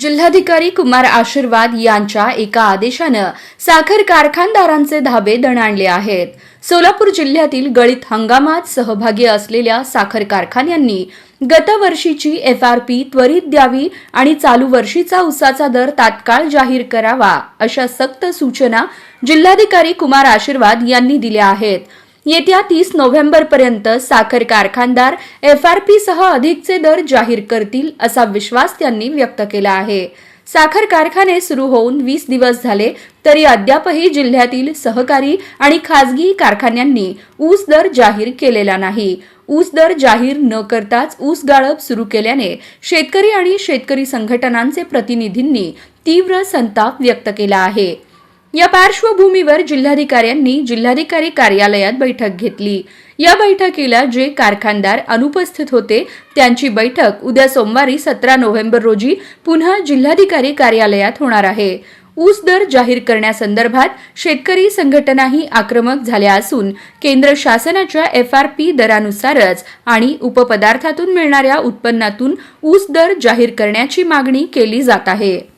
जिल्हाधिकारी कुमार आशीर्वाद यांच्या एका आदेशानं साखर कारखानदारांचे धाबे दणाणले आहेत. सोलापूर जिल्ह्यातील गळीत हंगामात सहभागी असलेल्या साखर कारखान्यांनी गतवर्षीची एफ आर पी त्वरित द्यावी आणि चालू वर्षीचा उसाचा दर तात्काळ जाहीर करावा अशा सक्त सूचना जिल्हाधिकारी कुमार आशीर्वाद यांनी दिल्या आहेत. येत्या तीस नोव्हेंबर पर्यंत साखर कारखानदार एफ आर पी सह अधिकचे दर जाहीर करतील असा विश्वास त्यांनी व्यक्त केला आहे. साखर कारखाने सुरू होऊन वीस दिवस झाले तरी अद्यापही जिल्ह्यातील सहकारी आणि खासगी कारखान्यांनी ऊस दर जाहीर केलेला नाही. ऊस दर जाहीर न करताच ऊस गाळप सुरू केल्याने शेतकरी आणि शेतकरी संघटनांचे प्रतिनिधींनी तीव्र संताप व्यक्त केला आहे. या पार्श्वभूमीवर जिल्हाधिकाऱ्यांनी जिल्हाधिकारी कार्यालयात बैठक घेतली. या बैठकीला जे कारखानदार अनुपस्थित होते त्यांची बैठक उद्या सोमवारी सतरा नोव्हेंबर रोजी पुन्हा जिल्हाधिकारी कार्यालयात होणार आहे. ऊस दर जाहीर करण्यासंदर्भात शेतकरी संघटनाही आक्रमक झाल्या असून केंद्र शासनाच्या एफ आर पी दरानुसारच आणि उपपदार्थातून मिळणाऱ्या उत्पन्नातून ऊस दर जाहीर करण्याची मागणी केली जात आहे.